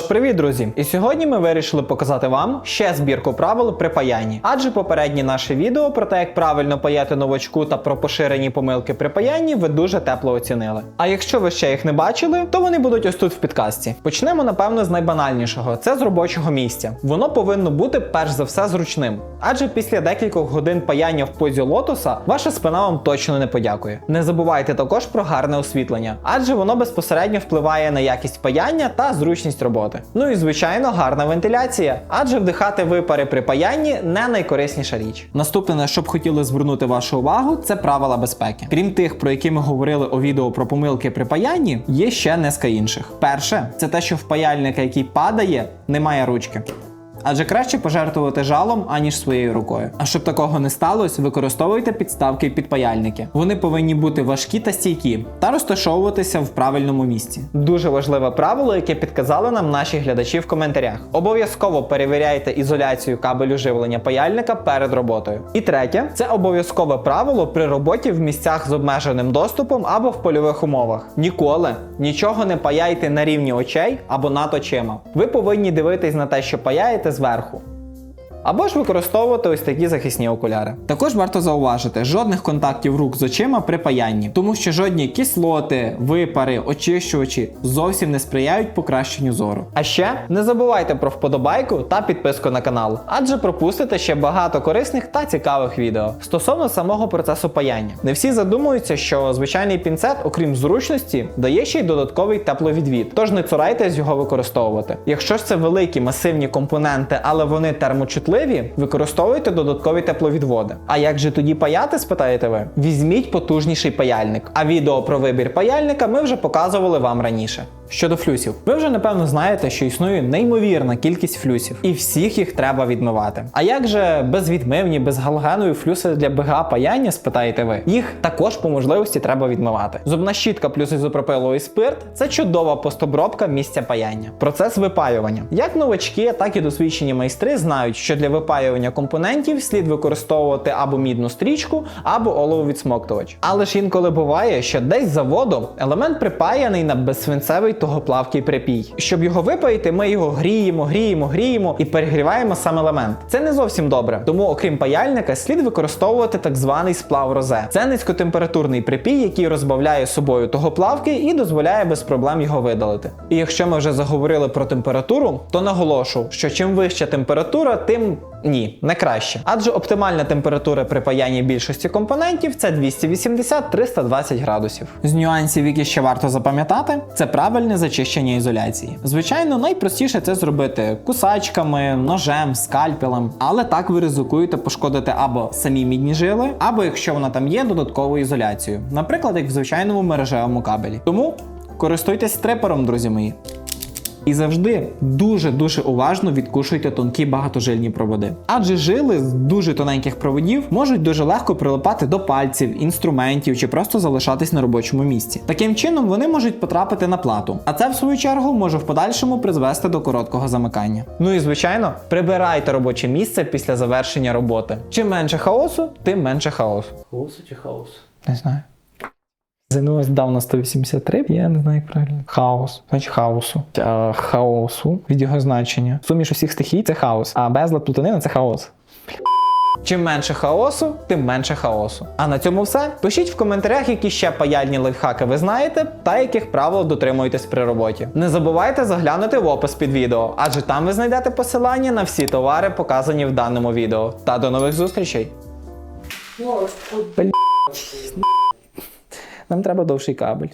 привіт, друзі! І сьогодні ми вирішили показати вам ще збірку правил при паянні. Адже попереднє наше відео про те, як правильно паяти новачку та про поширені помилки при паянні, ви дуже тепло оцінили. А якщо ви ще їх не бачили, то вони будуть ось тут в підкасті. Почнемо, напевно, з найбанальнішого це з робочого місця. Воно повинно бути перш за все зручним. Адже після декількох годин паяння в позі лотоса ваша спина вам точно не подякує. Не забувайте також про гарне освітлення, адже воно безпосередньо впливає на якість паяння та зручність роботи. Ну і звичайно, гарна вентиляція, адже вдихати випари при паянні не найкорисніша річ. Наступне, на що б хотіли звернути вашу увагу, це правила безпеки. Крім тих, про які ми говорили у відео про помилки при паянні, є ще низка інших. Перше, це те, що в паяльника, який падає, немає ручки. Адже краще пожертвувати жалом, аніж своєю рукою. А щоб такого не сталося, використовуйте підставки і підпаяльники. Вони повинні бути важкі та стійкі та розташовуватися в правильному місці. Дуже важливе правило, яке підказали нам наші глядачі в коментарях. Обов'язково перевіряйте ізоляцію кабелю живлення паяльника перед роботою. І третє це обов'язкове правило при роботі в місцях з обмеженим доступом або в польових умовах. Ніколи нічого не паяйте на рівні очей або над очима. Ви повинні дивитись на те, що паяєте зверху. Або ж використовувати ось такі захисні окуляри. Також варто зауважити, жодних контактів рук з очима при паянні, тому що жодні кислоти, випари, очищувачі зовсім не сприяють покращенню зору. А ще не забувайте про вподобайку та підписку на канал, адже пропустите ще багато корисних та цікавих відео стосовно самого процесу паяння. Не всі задумуються, що звичайний пінцет, окрім зручності, дає ще й додатковий тепловідвід, тож не цурайтесь його використовувати. Якщо ж це великі масивні компоненти, але вони термочутливі, використовуйте додаткові тепловідводи. А як же тоді паяти, спитаєте ви? Візьміть потужніший паяльник. А відео про вибір паяльника ми вже показували вам раніше. Щодо флюсів, ви вже напевно знаєте, що існує неймовірна кількість флюсів, і всіх їх треба відмивати. А як же безвідмивні, безгалогенові флюси для БГА паяння, спитаєте ви? Їх також по можливості треба відмивати. Зубна щітка плюс ізопропиловий спирт це чудова постобробка місця паяння. Процес випаювання. Як новачки, так і досвідчені майстри знають, що для випаювання компонентів слід використовувати або мідну стрічку, або олововідсмоктувач. Але ж інколи буває, що десь за воду елемент припаяний на безсвинцевий тогоплавкий припій. Щоб його випаяти, ми його гріємо, гріємо, гріємо і перегріваємо сам елемент. Це не зовсім добре, тому окрім паяльника, слід використовувати так званий сплав розе. Це низькотемпературний припій, який розбавляє собою тогоплавки і дозволяє без проблем його видалити. І якщо ми вже заговорили про температуру, то наголошу, що чим вища температура, тим ні, не краще. Адже оптимальна температура при паянні більшості компонентів це 280-320 градусів. З нюансів, які ще варто запам'ятати, це правильне зачищення ізоляції. Звичайно, найпростіше це зробити кусачками, ножем, скальпелем, але так ви ризикуєте пошкодити або самі мідні жили, або якщо вона там є, додаткову ізоляцію, наприклад, як в звичайному мережевому кабелі. Тому користуйтесь стрепером, друзі мої. І завжди дуже-дуже уважно відкушуйте тонкі багатожильні проводи. Адже жили з дуже тоненьких проводів можуть дуже легко прилипати до пальців, інструментів чи просто залишатись на робочому місці. Таким чином вони можуть потрапити на плату, а це в свою чергу може в подальшому призвести до короткого замикання. Ну і звичайно, прибирайте робоче місце після завершення роботи. Чим менше хаосу, тим менше хаосу. Хаосу чи хаос? Не знаю. ЗНО здав на 183, я не знаю як правильно. Хаос. Значить хаосу. А, хаосу від його значення. Суміш усіх стихій це хаос, а безлад плутанина це хаос. Чим менше хаосу, тим менше хаосу. А на цьому все. Пишіть в коментарях, які ще паяльні лайфхаки ви знаєте, та яких правил дотримуєтесь при роботі. Не забувайте заглянути в опис під відео, адже там ви знайдете посилання на всі товари, показані в даному відео. Та до нових зустрічей! Нам треба довший кабель.